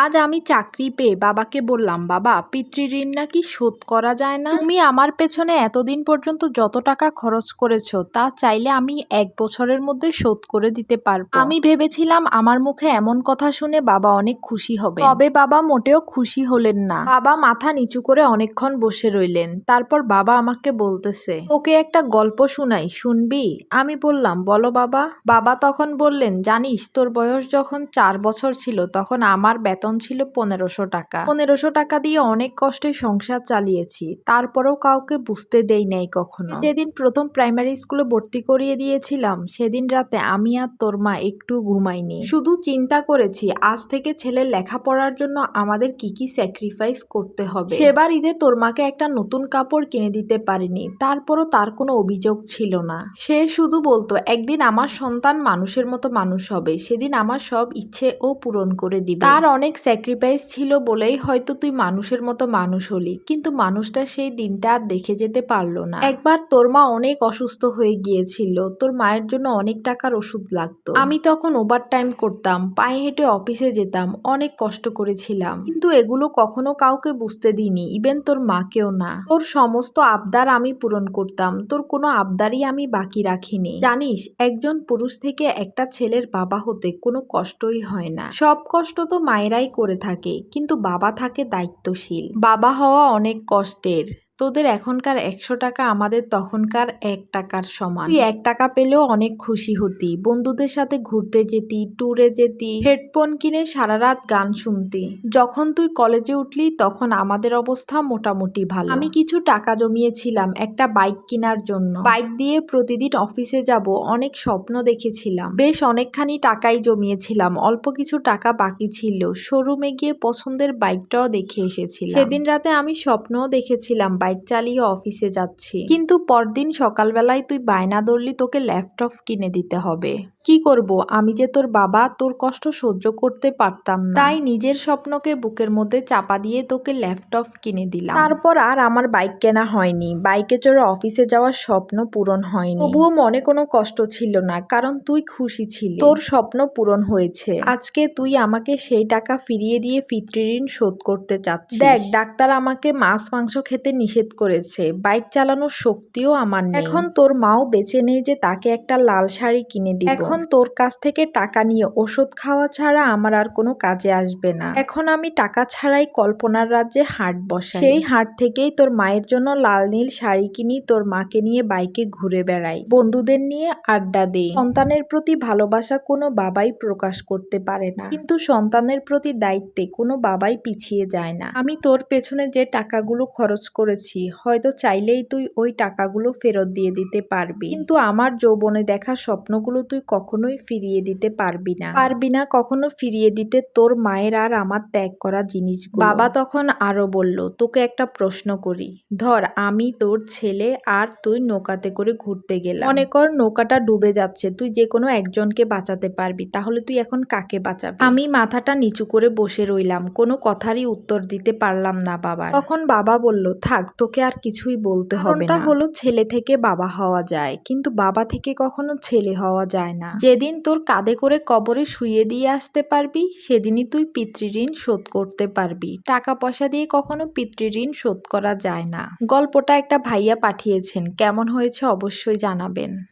আজ আমি চাকরি পেয়ে বাবাকে বললাম, বাবা পিতৃঋণ নাকি শোধ করা যায় না? তুমি আমার পেছনে এতদিন পর্যন্ত যত টাকা খরচ করেছ, তা চাইলে আমি এক বছরের মধ্যে শোধ করে দিতে পারব। আমি ভেবেছিলাম আমার মুখে এমন কথা শুনে বাবা অনেক খুশি হবে তবে বাবা মোটেও খুশি হলেন না। বাবা মাথা নিচু করে অনেকক্ষণ বসে রইলেন। তারপর বাবা আমাকে বলতেছে, ওকে একটা গল্প শুনাই, শুনবি? আমি বললাম, বলো বাবা। বাবা তখন বললেন, জানিস, তোর বয়স যখন চার বছর ছিল, তখন আমার বেতন ছিল পনেরোশো টাকা। পনেরোশো টাকা দিয়ে অনেক কষ্টে সংসার চালিয়েছি। তারপরেও কাউকে বুঝতে দেই নাই কখনো। যেদিন প্রথম প্রাইমারি স্কুলে ভর্তি করিয়ে দিয়েছিলাম, সেদিন রাতে আমি আর তোর মা একটু ঘুমাইনি। শুধু চিন্তা করেছি, আজ থেকে ছেলের লেখাপড়ার জন্য আমাদের কি কি স্যাক্রিফাইস করতে হবে। সেবার ঈদে তোর মাকে একটা নতুন কাপড় কিনে দিতে পারিনি। তারপরও তার কোনো অভিযোগ ছিল না। সে শুধু বলতো, একদিন আমার সন্তান মানুষের মতো মানুষ হবে। সেদিন আমার সব ইচ্ছে ও পূরণ করে দিবে। তার অনেক স্যাক্রিফাইস ছিল বলেই হয়তো তুই মানুষের মতো মানুষ হলি, কিন্তু মানুষটা সেই দিনটা আর দেখে যেতে পারল না। একবার তোর মা অনেক অসুস্থ হয়ে গিয়েছিল, তোর মায়ের জন্য অনেক টাকার ওষুধ লাগতো। আমি তখন ওভার টাইম করতাম, পায়ে হেঁটে অফিসে যেতাম, অনেক কষ্ট করেছিলাম। কিন্তু এগুলো কখনো কাউকে বুঝতে দিইনি ইভেন তোর মাকেও না। তোর সমস্ত আবদার আমি পূরণ করতাম, তোর কোনো আবদারই আমি বাকি রাখিনি। জানিস, একজন পুরুষ থেকে একটা ছেলের বাবা হতে কোনো কষ্টই হয় না। সব কষ্ট তো মায়েরাই করে থাকে কিন্তু বাবা থাকে দায়িত্বশীল। বাবা হওয়া অনেক কষ্টের। তোদের এখনকার একশো টাকা আমাদের তখনকার এক টাকার সমান। তুই এক টাকা পেলেও অনেক খুশি হতি। বন্ধুদের সাথে ঘুরতে যেতি ট্যুরে যেতি হেডফোন কিনে সারা রাত গান শুনতি। যখন তুই কলেজে উঠলি তখন আমাদের অবস্থা মোটামুটি ভালো। আমি কিছু টাকা জমিয়েছিলাম একটা বাইক কেনার জন্য। বাইক দিয়ে প্রতিদিন অফিসে যাব অনেক স্বপ্ন দেখেছিলাম। বেশ অনেকখানি টাকাই জমিয়েছিলাম অল্প কিছু টাকা বাকি ছিল। শোরুমে গিয়ে পছন্দের বাইকটাও দেখে এসেছিলাম। সেদিন রাতে আমি স্বপ্নও দেখেছিলাম বাইক চালিয়ে অফিসে যাচ্ছি। কিন্তু পরদিন সকালবেলায় তুই বায়না ধরলি তোকে ল্যাপটপ কিনে দিতে হবে। কি করব? আমি যে তোর বাবা তোর কষ্ট সহ্য করতে পারতাম না। তাই নিজের স্বপ্নকে বুকের মধ্যে চাপা দিয়ে তোকে ল্যাপটপ কিনে দিলাম। তারপর আর আমার বাইক কেনা হয়নি। বাইকে চড়ে অফিসে যাওয়ার স্বপ্ন পূরণ হয়নি। তবুও মনে কোনো কষ্ট ছিল না কারণ তুই খুশি ছিলি। তোর স্বপ্ন পূরণ হয়েছে। আজকে তুই আমাকে সেই টাকা ফিরিয়ে দিয়ে পিতৃঋণ শোধ করতে চাচ্ছিস। দেখ ডাক্তার আমাকে মাছ মাংস খেতে নিষেধ করেছে। বাইক চালানোর শক্তিও আমার নেই। এখন তোর মাও বেঁচে নেই যে তাকে একটা লাল শাড়ি কিনে দিব। এখন তোর কাছ থেকে টাকা নিয়ে ওষুধ খাওয়া ছাড়া আমার আর কোনো কাজে আসবে না। এখন আমি টাকা ছাড়াই কল্পনার রাজ্যে হাট বসাই। সেই হাট থেকেই তোর মায়ের জন্য লাল নীল শাড়ি কিনি, তোর মাকে নিয়ে বাইকে ঘুরে বেড়াই। বন্ধুদের নিয়ে আড্ডা দেই। সন্তানের প্রতি ভালোবাসা কোনো বাবাই প্রকাশ করতে পারে না। কিন্তু সন্তানের প্রতি দায়িত্বে কোনো বাবাই পিছিয়ে যায় না। আমি তোর পেছনে যে টাকাগুলো খরচ করেছি, হয়তো চাইলেই তুই ওই টাকাগুলো ফেরত দিয়ে দিতে পারবি। কিন্তু আমার যৌবনে দেখা স্বপ্নগুলো তুই কখনোই ফিরিয়ে দিতে পারবি না। পারবি না কখনো ফিরিয়ে দিতে তোর মায়ের আর আমার ত্যাগ করা জিনিস বাবা তখন আরও বলল তোকে একটা প্রশ্ন করি। ধর আমি তোর ছেলে আর তুই নৌকাতে করে ঘুরতে গেলাম। মনে কর নৌকাটা ডুবে যাচ্ছে তুই যে কোনো একজনকে বাঁচাতে পারবি। তাহলে তুই এখন কাকে বাঁচাবি? আমি মাথাটা নিচু করে বসে রইলাম কোনো কথারই উত্তর দিতে পারলাম না বাবা তখন বাবা বলল থাক তোকে আর কিছুই বলতে হবে না। হলো ছেলে থেকে বাবা হওয়া যায় কিন্তু বাবা থেকে কখনো ছেলে হওয়া যায় না। যেদিন তোর কাঁধে করে কবরে শুয়ে দিয়ে আসতে পারবি, সেদিনই তুই পিতৃঋণ শোধ করতে পারবি। টাকা পয়সা দিয়ে কখনো পিতৃঋণ শোধ করা যায় না। গল্পটা একটা ভাইয়া পাঠিয়েছেন। কেমন হয়েছে অবশ্যই জানাবেন।